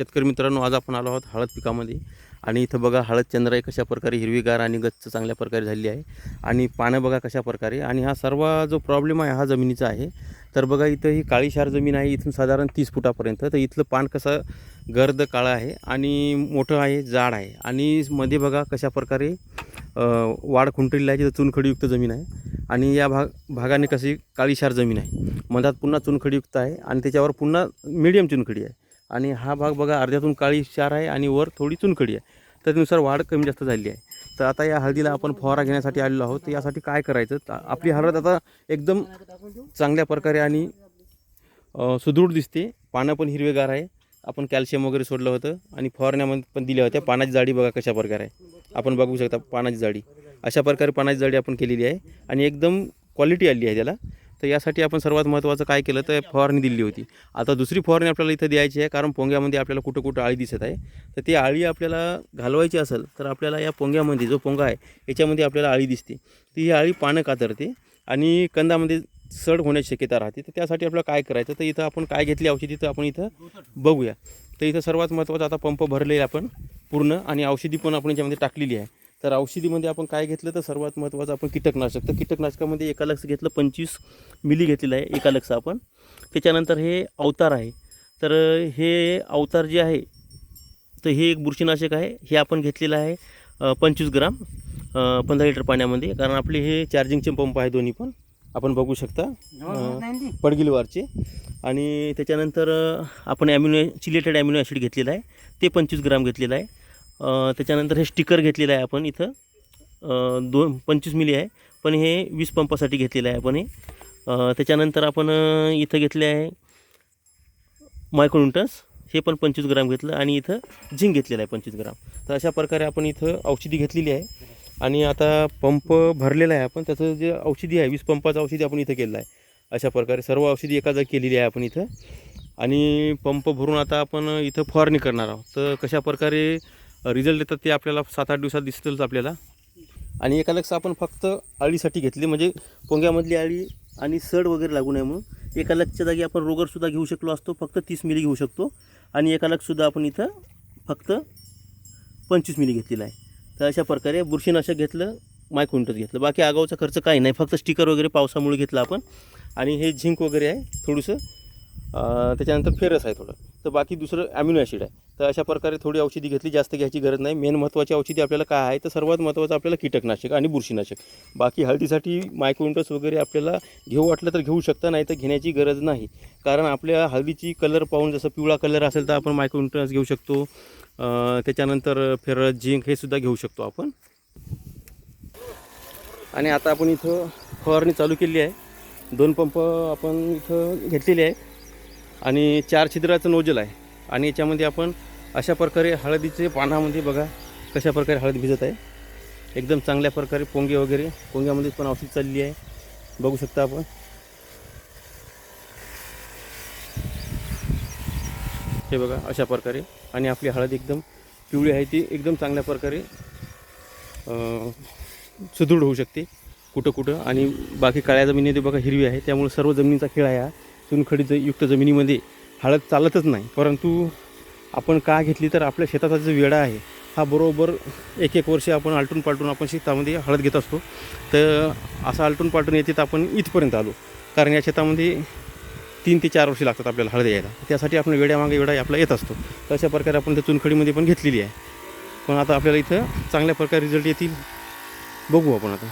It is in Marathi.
शेतकरी मित्रांनो आज आपण आलो आहोत हळद पिकामध्ये. आणि इथं बघा हळद चंद्राई कशा प्रकारे हिरवीगार आणि गच्च चांगल्या प्रकारे झालेली आहे. आणि पानं बघा कशा प्रकारे. आणि हा सर्व जो प्रॉब्लेम आहे हा जमिनीचा आहे. तर बघा इथं ही काळीशार जमीन आहे इथून साधारण तीस फुटापर्यंत. तर इथलं पान कसं गर्द काळं आहे आणि मोठं आहे जाड आहे. आणि मध्ये बघा कशा प्रकारे वाढ खुंटलेली आहे तिथं चुनखडीयुक्त जमीन आहे. आणि या भाग भागाने कशी काळीशार जमीन आहे. मधात पुन्हा चुनखडीयुक्त आहे आणि त्याच्यावर पुन्हा मिडियम चुनखडी आहे. आणि हा भाग बघा अर्ध्यातून काळी क्षार आहे आणि वर थोडी चुनखडी आहे. त्यानुसार वाढ कमी जास्त झाली आहे. तर आता या हळदीला आपण फवारा घेण्यासाठी आलेलो आहोत. तर यासाठी काय करायचं? आपली हळद आता एकदम चांगल्या प्रकारे आणि सुदृढ दिसते. पानं पण हिरवेगार आहे. आपण कॅल्शियम वगैरे सोडलं होतं आणि फवारण्यामध्ये पण दिल्या होत्या. पानाची जाडी बघा कशा प्रकारे आहे. आपण बघू शकता पानाची जाडी. अशा प्रकारे पानाची जाडी आपण केलेली आहे. आणि एकदम क्वालिटी आली आहे त्याला. तर यासाठी आपण सर्वात महत्त्वाचं काय केलं तर फवारणी दिली होती. आता दुसरी फवारणी आपल्याला इथं द्यायची आहे कारण पोंग्यामध्ये आपल्याला कुठं कुठं आळी दिसत आहे. तर ती आळी आपल्याला घालवायची असेल तर आपल्याला या पोंग्यामध्ये जो पोंगा आहे याच्यामध्ये आपल्याला आळी दिसते. ती ही आळी पानं कातरते आणि कंदामध्ये सड होण्याची शक्यता राहते. तर त्यासाठी आपल्याला काय करायचं? तर इथं आपण काय घेतली औषधी? तर आपण इथं बघूया. तर इथं सर्वात महत्त्वाचं आता पंप भरलेला आपण पूर्ण आणि औषधी पण आपण याच्यामध्ये टाकलेली आहे. तर औषधीमध्ये आपण काय घेतलं तर सर्वात महत्त्वाचं आपण कीटकनाशक. तर कीटकनाशकामध्ये एका लक्ष घेतलं पंचवीस मिली घेतलेलं आहे एका लक्ष आपण. त्याच्यानंतर हे अवतार आहे. तर हे अवतार जे आहे तर हे एक बुरशीनाशक आहे. हे आपण घेतलेलं आहे पंचवीस ग्राम पंधरा लिटर पाण्यामध्ये. कारण आपले हे चार्जिंगचे पंप आहे दोन्ही पण. आपण बघू शकता अ, पडगिलवारचे. आणि त्याच्यानंतर आपण ॲम्युनो चिलेटेड ॲम्युनो ॲसिड घेतलेलं आहे. ते पंचवीस ग्राम घेतलेलं आहे. त्याच्यानंतर हे स्टिकर घेतलेलं आहे आपण इथं. दोन पंचवीस मिली आहे. पण हे वीस पंपासाठी घेतलेलं आहे आपण हे. त्याच्यानंतर आपण इथं घेतले आहे मायक्रोन्युटन्स. हे पण पंचवीस ग्राम घेतलं आणि इथं झिंक घेतलेलं आहे पंचवीस ग्राम. तर अशा प्रकारे आपण इथं औषधी घेतलेली आहे. आणि आता पंप भरलेला आहे आपण. त्याचं जे औषधी आहे वीस पंपाचं औषधी आपण इथं केलेलं आहे. अशा प्रकारे सर्व औषधी एका जागी केलेली आहे आपण इथं. आणि पंप भरून आता आपण इथं फवारणी करणार आहोत. तर कशा प्रकारे रिझल्ट येतात ते आपल्याला सात आठ दिवसात दिसतीलच आपल्याला. आणि एका लक्ष आपण फक्त अळीसाठी घेतली म्हणजे पोंग्यामधली अळी आणि सड वगैरे लागू नये म्हणून. एका लक्षच्या जागी आपण रोगरसुद्धा घेऊ शकलो असतो फक्त तीस मिली घेऊ शकतो. आणि एका लक्षसुद्धा आपण इथं फक्त पंचवीस मिली घेतलेला आहे. तर अशा प्रकारे बुरशीनाशक घेतलं मायक्रोन्टस घेतलं. बाकी आगाऊचा खर्च काही नाही. फक्त स्टिकर वगैरे पावसामुळे घेतलं आपण. आणि हे झिंक वगैरे आहे थोडंसं त्याच्यानंतर फेरस आहे थोडं. तर बाकी दुसरं ॲम्युनो ॲसिड आहे. तर अशा प्रकारे थोडी औषधी घेतली जास्त घ्यायची गरज नाही. मेन महत्त्वाची औषधी आपल्याला काय आहे? तर सर्वात महत्त्वाचं आपल्याला कीटकनाशक आणि बुरशीनाशक. बाकी हळदीसाठी मायक्रोन्टस वगैरे आपल्याला घेऊ वाटलं तर घेऊ शकता नाही तर घेण्याची गरज नाही. कारण आपल्या हळदीची कलर पाहून जसं पिवळा कलर असेल तर आपण मायक्रोन्टस घेऊ शकतो. त्याच्यानंतर फेरस झिंक हे सुद्धा घेऊ शकतो आपण. आणि आता आपण इथं फवारणी चालू केली आहे. दोन पंप आपण इथं घेतलेले आहे. आणि चार छिद्राचं नोजल आहे. आणि याच्यामध्ये आपण अशा प्रकारे हळदीचे पानामध्ये बघा कशा प्रकारे हळद भिजत आहे. एकदम चांगल्या प्रकारे पोंगे वगैरे पोंग्यामध्ये पण औषध चालली आहे. बघू शकता आपण. हे बघा अशा प्रकारे. आणि आपली हळद एकदम पिवळी आहे ती एकदम चांगल्या प्रकारे सुदृढ होऊ शकते. कुठं कुठं आणि बाकी काळ्या जमिनीमध्ये बघा हिरवी आहे. त्यामुळे सर्व जमिनीचा खेळ आहे हा. चुनखडीचं युक्त जमिनीमध्ये हळद चालतच नाही. परंतु आपण का घेतली तर आपल्या शेताचा जो वेळा आहे हा बरोबर एक एक वर्ष आपण आलटून पालटून आपण शेतामध्ये हळद घेत असतो. तर असं आलटून पालटून येते तर आपण इथपर्यंत आलो. कारण या शेतामध्ये तीन ते चार वर्षे लागतात आपल्याला हळद यायला. त्यासाठी आपण वेड्यामागे वेडा आपला येत असतो. तर अशा प्रकारे आपण त्या चुनखडीमध्ये पण घेतलेली आहे. पण आता आपल्याला इथं चांगल्या प्रकारे रिझल्ट येतील. बघू आपण आता.